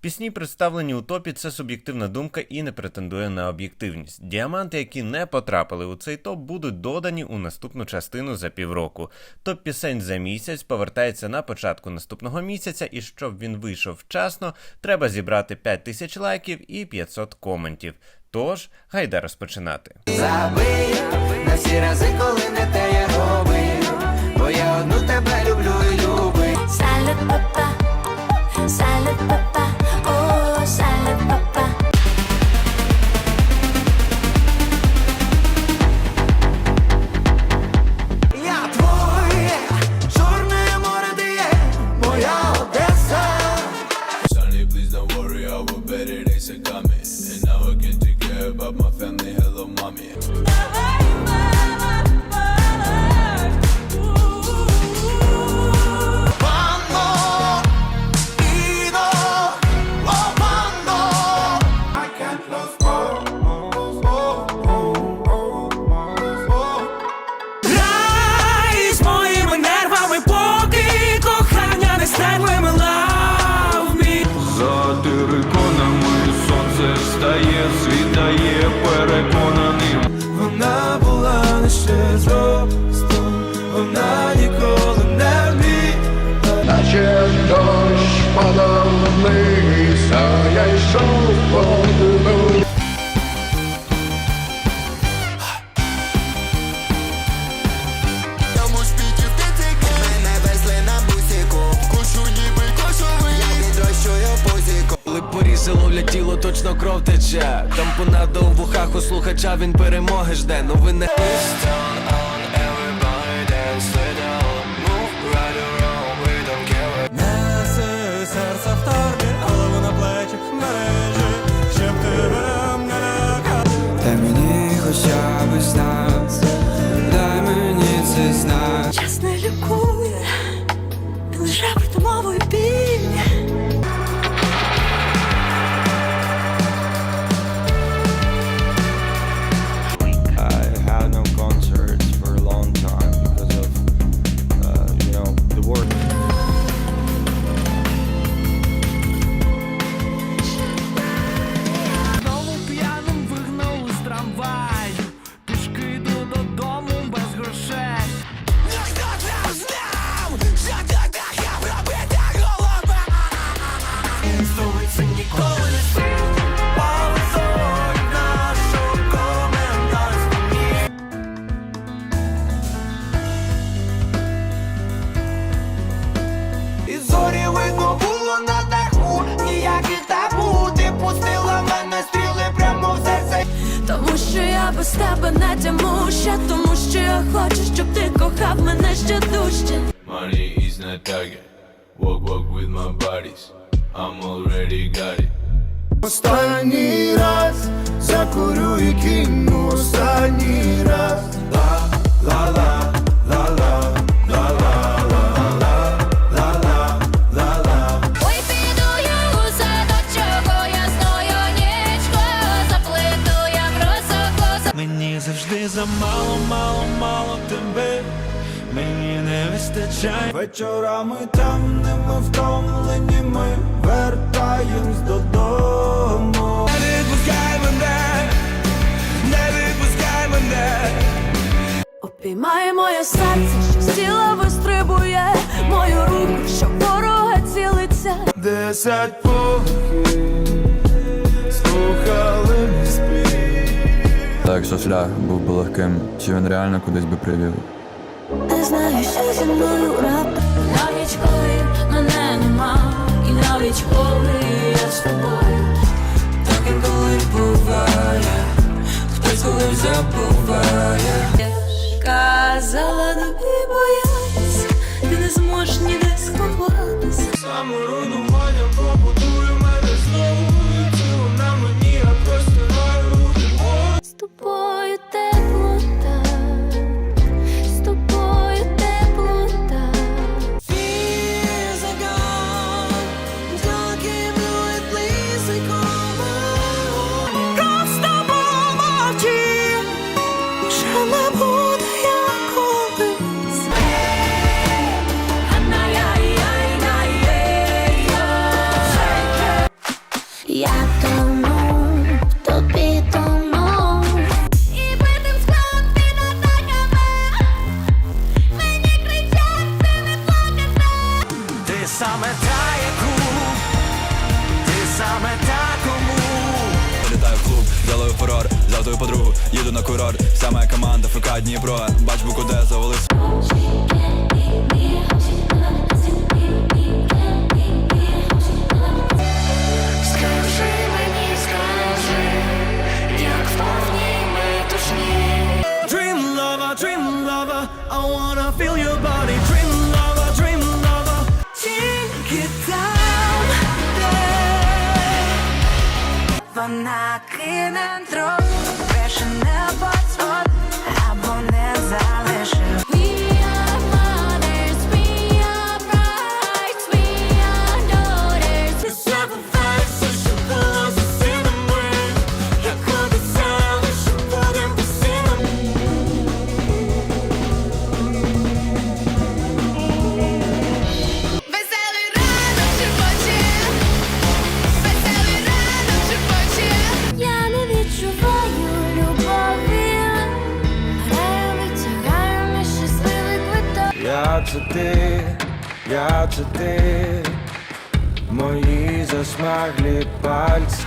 Пісні, представлені у топі, це суб'єктивна думка і не претендує на об'єктивність. Діаманти, які не потрапили у цей топ, будуть додані у наступну частину за півроку. Топ пісень за місяць повертається на початку наступного місяця, і щоб він вийшов вчасно, треба зібрати 5 тисяч лайків і 500 коментів. Тож, гайда розпочинати. Забий на всі рази, коли не те я робив, бо я одну тебе люблю і любив. Salad papa, salad papa, він перемоги жде, ну новини. хоча б знав. Без тебе не тямуща, тому що я хочу, щоб ти кохав мене ще дужче. Money is not target. Walk, walk with my bodies. I'm already got it. Останній раз закурю і кину останній раз. Ла, ла, ла, ла, завжди замало, мало, мало тебе Мені не вистачає Вечорами темними втомлені ми вертаємось додому. Не відпускай мене, не відпускай мене Обіймає моє серце, що з тіла вистрибує, мою руку, що ворога цілиться. Десять поглядів слухали Так, якщо шлях був би легким, чи він реально кудись би привів? Не знаю, що зі мною раптом. Навіть коли мене нема І навіть коли я з тобою. Так інколи буває Хтось коли забуває. Я ж казала, не бояться Ти не зможеш ніде сховатися Саморуйнування побудує Вона кине я це ти, мої засмаглі пальці.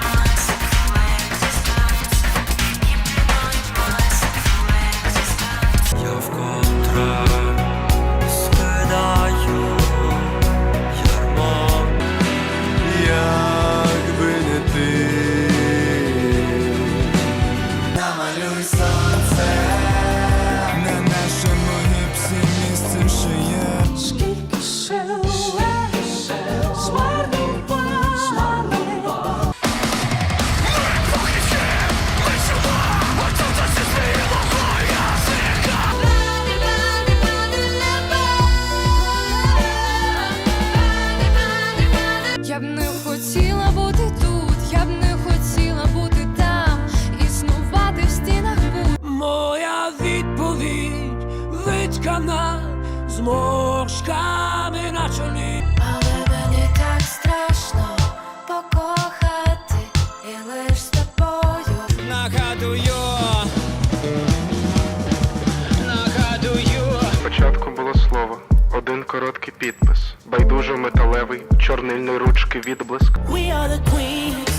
Короткий підпис, байдужо металевий, чорнильної ручки відблиск. We are the queens,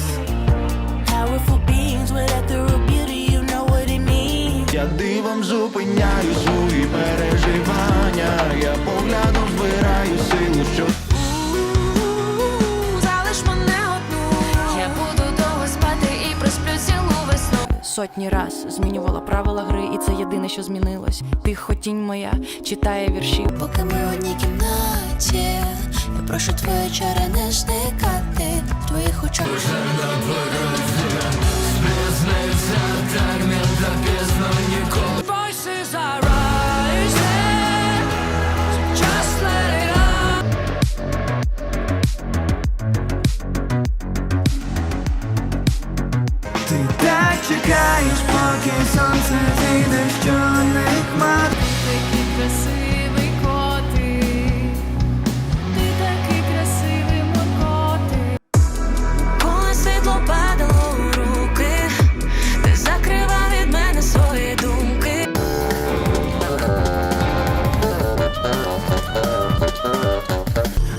powerful beings with ethereal beauty, you know what it means. Я дивом зупиняю свої переживання, я поглядом збираю силу, що Сотні раз змінювала правила гри, і це єдине, що змінилось. Тихо тінь моя читає вірші. Поки ми в одній кімнаті, я прошу твої чари не зникати в твоїх очах. Voices чекаєш, поки сонце зійде з чорних хмар. Такий красивий котик, ти такий красивий мой котик. Коли світло падало у руки, ти закривав від мене свої думки.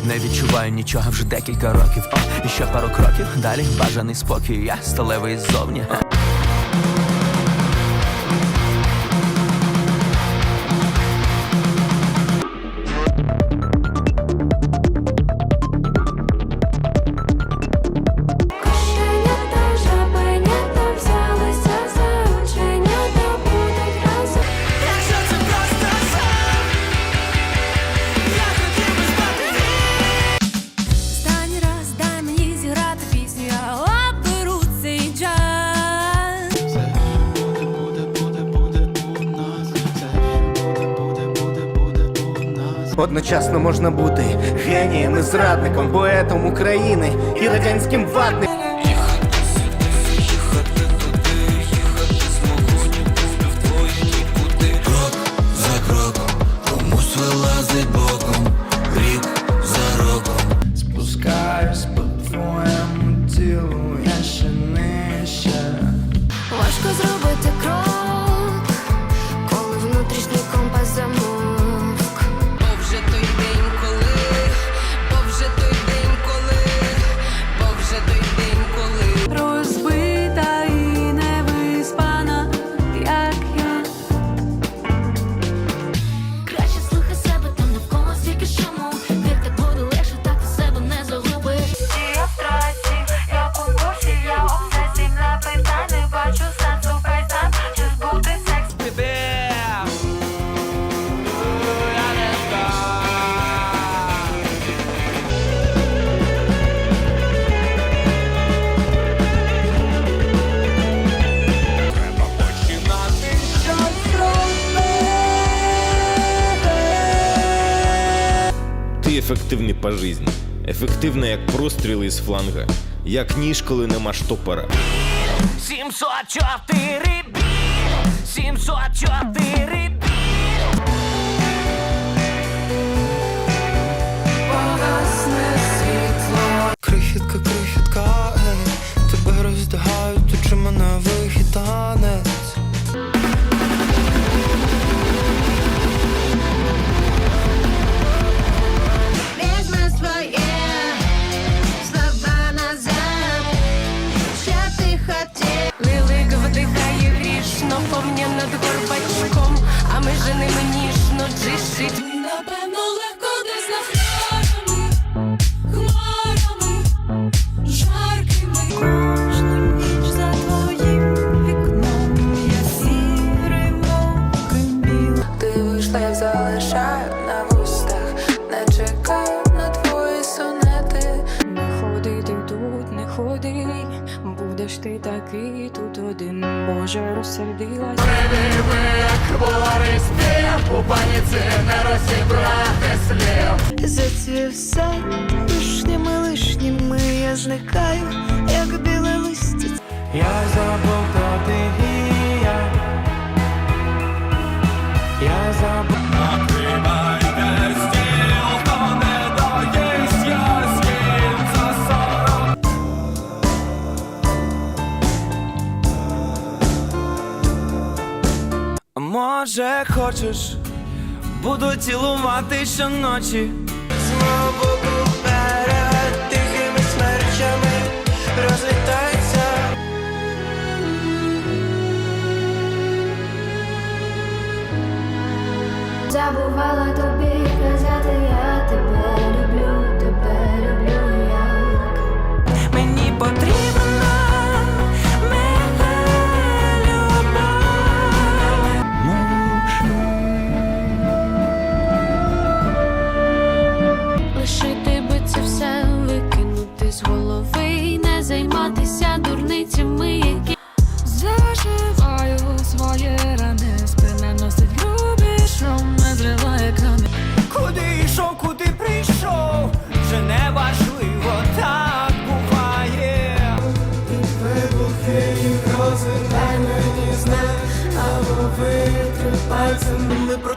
Не відчуваю нічого вже декілька років. О, і ще пару кроків. Далі бажаний спокій. Я сталевий ззовні. Одночасно можна бути генієм і зрадником, поетом України і радянським ватником. Ефективні по жизни. Ефективна як простріли із фланга, як ніж, коли нема штопора. 704 бі! 704 бі! зникаю, як біле листя. Я забув, хто ти я. Я забув. Не доїсть, я з'їм. Може, хочеш, буду цілувати щоночі.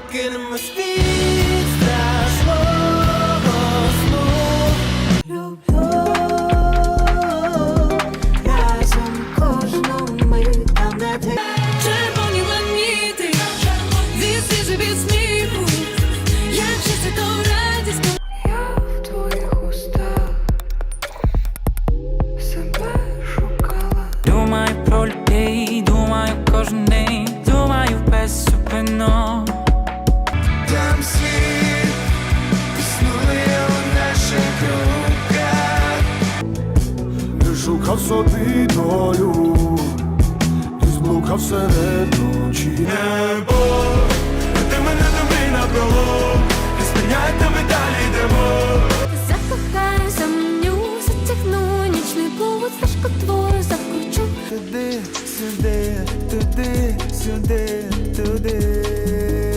walking шукав собі долю, ти зблукав серед ночі Небо, ти мене тобі набрало, не спиняйте ми далі йдемо. Закохаюся, мню, затягну нічний блуд, стежку твору закручу. Туди, сюди, туди, сюди, туди.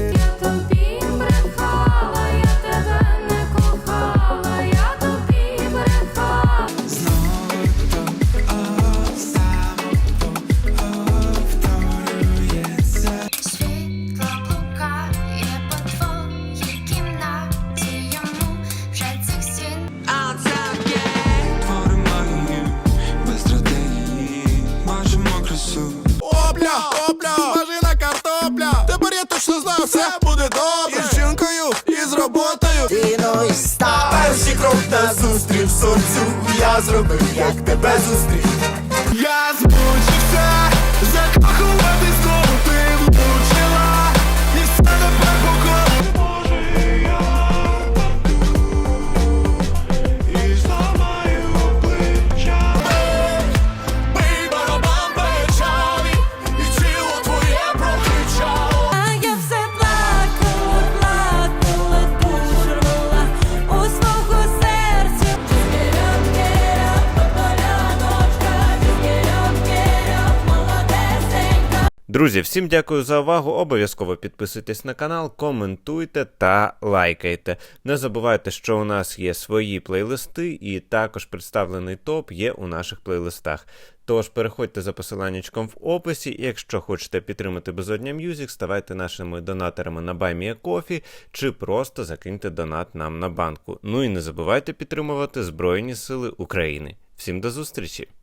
зустріч. Я збуч. Друзі, всім дякую за увагу. Обов'язково підписуйтесь на канал, коментуйте та лайкайте. Не забувайте, що у нас є свої плейлисти, і також представлений топ є у наших плейлистах. Тож переходьте за посиланнячком в описі, і якщо хочете підтримати Безодня Мюзик, ставайте нашими донаторами на BuyMeACoffee чи просто закиньте донат нам на банку. Ну і не забувайте підтримувати Збройні Сили України. Всім до зустрічі!